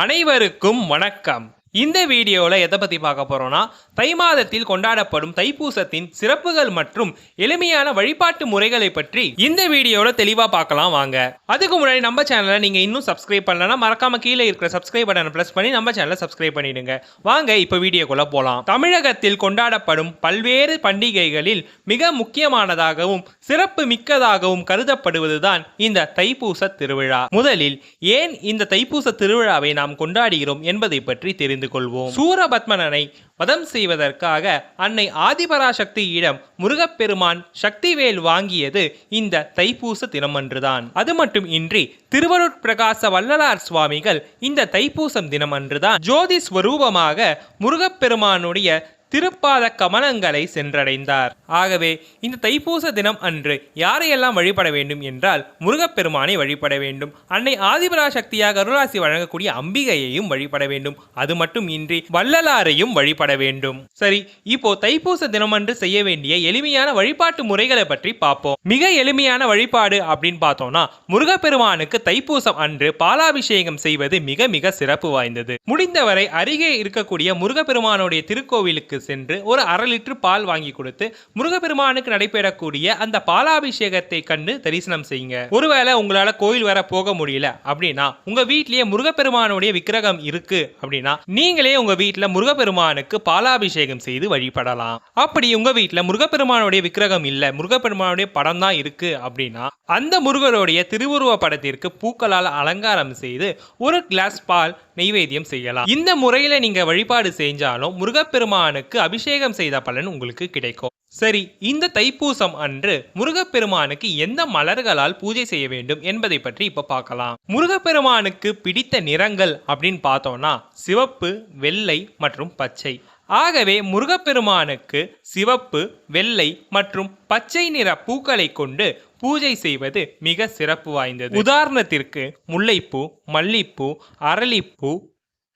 அனைவருக்கும் வணக்கம். இந்த வீடியோவில் எதை பற்றி பார்க்க போகிறோன்னா தை மாதத்தில் கொண்டாடப்படும் தைப்பூசத்தின் சிறப்புகள் மற்றும் எளிமையான வழிபாட்டு முறைகளை பற்றி இந்த வீடியோவில் தெளிவாக பார்க்கலாம் வாங்க. அதுக்கு முன்னாடி நம்ம சேனலை நீங்கள் இன்னும் சப்ஸ்கிரைப் பண்ணலன்னா மறக்காம கீழே இருக்கிற சப்ஸ்கிரைப் பட்டனை ப்ரெஸ் பண்ணி நம்ம சேனலை சப்ஸ்கிரைப் பண்ணிடுங்க. வாங்க இப்போ வீடியோக்குள்ளே போகலாம் தமிழகத்தில் கொண்டாடப்படும் பல்வேறு பண்டிகைகளில் மிக முக்கியமானதாகவும் சிறப்பு மிக்கதாகவும் கருதப்படுவதுதான் இந்த தைப்பூச திருவிழா. முதலில் ஏன் இந்த தைப்பூச திருவிழாவை நாம் கொண்டாடுகிறோம் என்பதை பற்றி தெரிந்து கொள்வோம். சூரபத்மனனை வதம் செய்வதற்காக அன்னை ஆதிபராசக்தியிடம் முருகப்பெருமான் சக்திவேல் வாங்கியது இந்த தைப்பூச தினமன்றுதான். அது மட்டும் இன்றி திருவருட் பிரகாச வள்ளலார் சுவாமிகள் இந்த தைப்பூசம் தினமன்றுதான் ஜோதி ஸ்வரூபமாக முருகப்பெருமானுடைய திருப்பாத கமலங்களை சென்றடைந்தார். ஆகவே இந்த தைப்பூச தினம் அன்று யாரையெல்லாம் வழிபட வேண்டும் என்றால் முருகப்பெருமானை வழிபட வேண்டும். அன்னை ஆதிபராசக்தியாக அருளாசி வழங்கக்கூடிய அம்பிகையையும் வழிபட வேண்டும். அது மட்டும் இன்றி வள்ளலாரையும் வழிபட வேண்டும். சரி இப்போ தைப்பூச தினம் அன்று செய்ய வேண்டிய எளிமையான வழிபாட்டு முறைகளை பற்றி பார்ப்போம். மிக எளிமையான வழிபாடு அப்படின்னு பார்த்தோம்னா முருகப்பெருமானுக்கு தைப்பூசம் அன்று பாலாபிஷேகம் செய்வது மிக மிக சிறப்பு வாய்ந்தது. முடிந்தவரை அருகே இருக்கக்கூடிய முருகப்பெருமானுடைய திருக்கோவிலுக்கு சென்று ஒரு அரை லிட்டர் பால் வாங்கி கொடுத்து முருகப்பெருமானுக்கு நடைபெறக்கூடிய அந்த பாலாபிஷேகத்தை கண்டு தரிசனம் செய்யுங்க. ஒருவேளை உங்களால கோயில் வர போக முடியல அப்படின்னா உங்க வீட்லயே முருகப்பெருமானுடைய விக்கிரகம் இருக்கு அப்படின்னா நீங்களே உங்க வீட்டில் முருகப்பெருமானுக்கு பாலாபிஷேகம் செய்து வழிபடலாம். அப்படி உங்க வீட்டுல முருகப்பெருமானுடைய விக்கிரகம் இல்ல முருகப்பெருமானுடைய படம் தான் இருக்கு அப்படின்னா அந்த முருகருடைய திருவுருவ படத்திற்கு பூக்களால் அலங்காரம் செய்து ஒரு கிளாஸ் பால் நெய்வேத்தியம் செய்யலாம். இந்த முறையில நீங்க வழிபாடு செஞ்சாலும் முருகப்பெருமானுக்கு அபிஷேகம் செய்த பலன் உங்களுக்கு கிடைக்கும். சரி இந்த தைப்பூசம் அன்று முருகப்பெருமானுக்கு எந்த மலர்களால் பூஜை செய்ய வேண்டும் என்பதை பற்றி இப்ப பார்க்கலாம். முருகப்பெருமானுக்கு பிடித்த நிறங்கள் அப்படின்னு பார்த்தோம்னா சிவப்பு வெள்ளை மற்றும் பச்சை. ஆகவே முருகப்பெருமானுக்கு சிவப்பு வெள்ளை மற்றும் பச்சை நிற பூக்களை கொண்டு பூஜை செய்வது மிக சிறப்பு வாய்ந்தது. உதாரணத்திற்கு முல்லைப்பூ மல்லிப்பூ அரளிப்பூ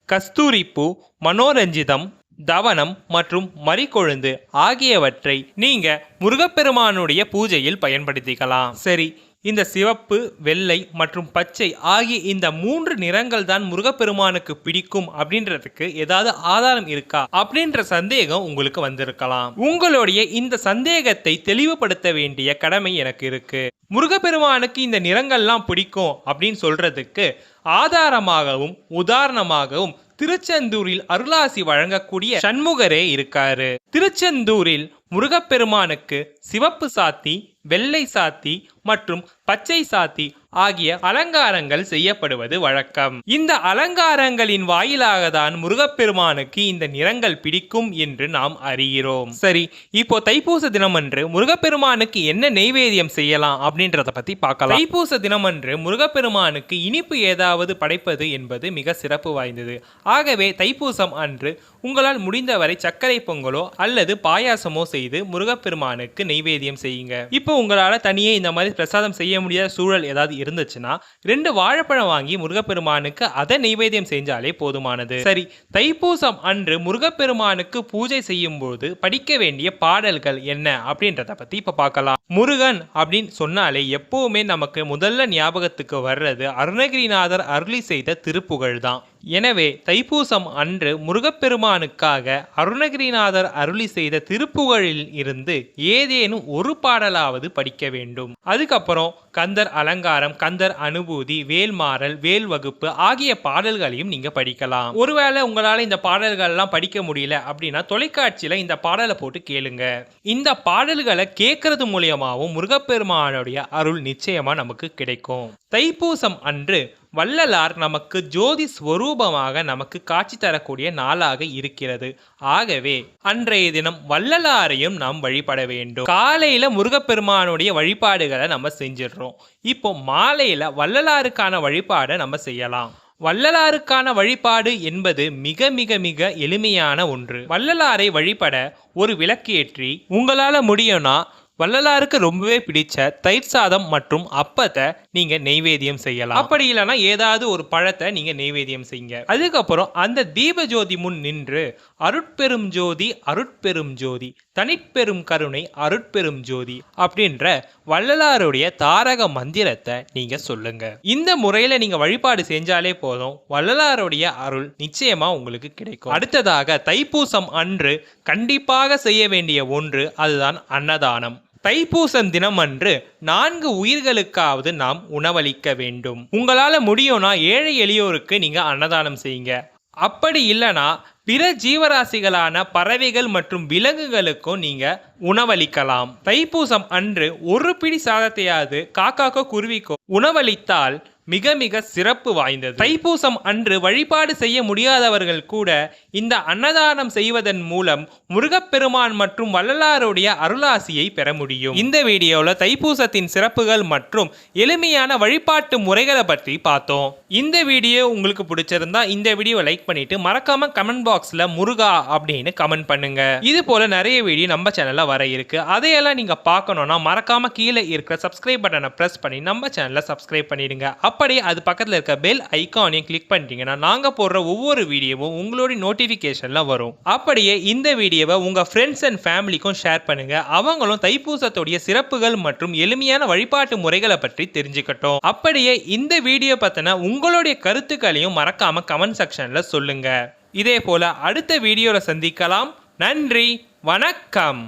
கஸ்தூரிப்பூ மனோரஞ்சிதம் தவனம் மற்றும் மறிக்கொழுந்து ஆகியவற்றை நீங்க முருகப்பெருமானுடைய பூஜையில் பயன்படுத்திக்கலாம். சரி இந்த சிவப்பு வெள்ளை மற்றும் பச்சை ஆகிய இந்த மூன்று நிறங்கள் தான் முருகப்பெருமானுக்கு பிடிக்கும் அப்படின்றதுக்கு ஏதாவது ஆதாரம் இருக்கா அப்படின்ற சந்தேகம் உங்களுக்கு வந்திருக்கலாம். உங்களுடைய இந்த சந்தேகத்தை தெளிவுபடுத்த வேண்டிய கடமை எனக்கு இருக்கு. முருகப்பெருமானுக்கு இந்த நிறங்கள்லாம் பிடிக்கும் அப்படின்னு சொல்றதுக்கு ஆதாரமாகவும் உதாரணமாகவும் திருச்செந்தூரில் அருளாசி வழங்கக்கூடிய சண்முகரே இருக்காரு. திருச்செந்தூரில் முருகப்பெருமானுக்கு சிவப்பு சாத்தி வெள்ளை சாத்தி மற்றும் பச்சை சாத்தி ஆகிய அலங்காரங்கள் செய்யப்படுவது வழக்கம். இந்த அலங்காரங்களின் வாயிலாக தான் முருகப்பெருமானுக்கு இந்த நிறங்கள் பிடிக்கும் என்று நாம் அறிகிறோம். சரி இப்போ தைப்பூச தினமன்று முருகப்பெருமானுக்கு என்ன நெய்வேதியம் செய்யலாம் அப்படின்றத பத்தி பார்க்கலாம். தைப்பூச தினமன்று முருகப்பெருமானுக்கு இனிப்பு ஏதாவது படைப்பது என்பது மிக சிறப்பு வாய்ந்தது. ஆகவே தைப்பூசம் அன்று உங்களால் முடிந்தவரை சர்க்கரை பொங்கலோ அல்லது பாயாசமோ செய்து முருகப்பெருமானுக்கு நெய்வேதியம் செய்யுங்க. இப்போ உங்களால் தனியே இந்த மாதிரி பிரசாதம் செய்ய முடியாத சூழல் ஏதாவது இருந்துச்சுன்னா ரெண்டு வாழைப்பழம் வாங்கி முருகப்பெருமானுக்கு அதை நைவேத்தியம் செஞ்சாலே போதுமானது. சரி தைப்பூசம் அன்று முருகப்பெருமானுக்கு பூஜை செய்யும் போது படிக்க வேண்டிய பாடல்கள் என்ன அப்படின்றத பத்தி இப்ப பார்க்கலாம். முருகன் அப்படின்னு சொன்னாலே எப்பவுமே நமக்கு முதல்ல ஞாபகத்துக்கு வர்றது அருணகிரிநாதர் அருளி செய்த திருப்புகழ் தான் எனவே தைப்பூசம் அன்று முருகப்பெருமானுக்காக அருணகிரிநாதர் அருளி செய்த திருப்புகழில் இருந்து ஏதேனும் ஒரு பாடலாவது படிக்க வேண்டும். அதுக்கப்புறம் கந்தர் அலங்காரம் கந்தர் அனுபூதி வேல்மாறல் வேல் வகுப்பு ஆகிய பாடல்களையும் நீங்க படிக்கலாம். ஒருவேளை உங்களால இந்த பாடல்கள்லாம் படிக்க முடியல அப்படின்னா தொலைக்காட்சியில இந்த பாடலை போட்டு கேளுங்க. இந்த பாடல்களை கேட்கறது மூலியமாகவும் முருகப்பெருமானுடைய அருள் நிச்சயமா நமக்கு கிடைக்கும். தைப்பூசம் அன்று வள்ளலார் நமக்கு ஜோதி ஸ்வரூபமாக நமக்கு காட்சி தரக்கூடிய நாளாக இருக்கிறது. ஆகவே அன்றைய தினம் வள்ளலாரையும் நாம் வழிபட வேண்டும். காலையில முருகப்பெருமானுடைய வழிபாடுகளை நம்ம செஞ்சிடுறோம். இப்போ மாலையில வள்ளலாருக்கான வழிபாடை நம்ம செய்யலாம். வள்ளலாருக்கான வழிபாடு என்பது மிக மிக மிக எளிமையான ஒன்று. வள்ளலாரை வழிபட ஒரு விளக்கேற்றி உங்களால் முடியும்னா வள்ளலாருக்கு ரொம்பவே பிடிச்ச தயிர் சாதம் மற்றும் அப்பத்தை நீங்க நெய்வேத்தியம் செய்யலாம். அப்படி இல்லைன்னா ஏதாவது ஒரு பழத்தை நீங்க நெய்வேத்தியம் செய்யுங்க. அதுக்கப்புறம் அந்த தீப ஜோதி முன் நின்று அருட்பெரும் ஜோதி அருட்பெரும் ஜோதி தனிப்பெரும் கருணை அருட்பெரும் ஜோதி அப்படின்ற வள்ளலாருடைய தாரக மந்திரத்தை நீங்க சொல்லுங்க. இந்த முறையில நீங்க வழிபாடு செஞ்சாலே போதும் வள்ளலாருடைய அருள் நிச்சயமா உங்களுக்கு கிடைக்கும். அடுத்ததாக தைப்பூசம் அன்று கண்டிப்பாக செய்ய வேண்டிய ஒன்று அதுதான் அன்னதானம். தைப்பூசம் தினம் அன்று நான்கு உயிர்களுக்காவது நாம் உணவளிக்க வேண்டும். உங்களால் முடியும்னா ஏழை எளியோருக்கு நீங்கள் அன்னதானம் செய்யுங்க. அப்படி இல்லைனா பிற ஜீவராசிகளான பறவைகள் மற்றும் விலங்குகளுக்கும் நீங்கள் உணவளிக்கலாம். தைப்பூசம் அன்று ஒரு பிடி சாதத்தையாவது காக்காக்கோ குருவிக்கோ உணவளித்தால் மிக மிக சிறப்பு வாய்ந்தது. தைப்பூசம் அன்று வழிபாடு செய்ய முடியாதவர்கள் கூட இந்த அன்னதானம் செய்வதன் மூலம் முருகப்பெருமான் மற்றும் வள்ளலாருடைய அருளாசியை பெற முடியும். இந்த வீடியோவில் தைப்பூசத்தின் சிறப்புகள் மற்றும் எளிமையான வழிபாட்டு முறைகளை பற்றி பார்த்தோம். இந்த வீடியோ உங்களுக்கு பிடிச்சிருந்தா இந்த வீடியோ லைக் பண்ணிட்டு மறக்காம கமெண்ட் பாக்ஸ்ல முருகா அப்படின்னு கமெண்ட் பண்ணுங்க. இது போல நிறைய வீடியோ நம்ம சேனல்ல வர இருக்கு. அதையெல்லாம் நீங்க பார்க்கணும்னா மறக்காம கீழே இருக்கிற சப்ஸ்கிரைப் பட்டனை பிரஸ் பண்ணி நம்ம சேனலை சப்ஸ்கிரைப் பண்ணிடுங்க. அப்படியே அது பக்கத்தில் இருக்க பெல் ஐக்கானையும் கிளிக் பண்ணிட்டீங்கன்னா நாங்கள் போடுற ஒவ்வொரு வீடியோவும் உங்களுடைய நோட்டிஃபிகேஷனில் வரும். அப்படியே இந்த வீடியோவை உங்கள் ஃப்ரெண்ட்ஸ் அண்ட் ஃபேமிலிக்கும் ஷேர் பண்ணுங்கள் அவங்களும் தைப்பூசத்துடைய சிறப்புகள் மற்றும் எளிமையான வழிபாட்டு முறைகளை பற்றி தெரிஞ்சுக்கட்டும். அப்படியே இந்த வீடியோ பற்றின உங்களுடைய கருத்துக்களையும் மறக்காமல் கமெண்ட் செக்ஷனில் சொல்லுங்கள் இதே போல் அடுத்த வீடியோவில் சந்திக்கலாம். நன்றி. வணக்கம்.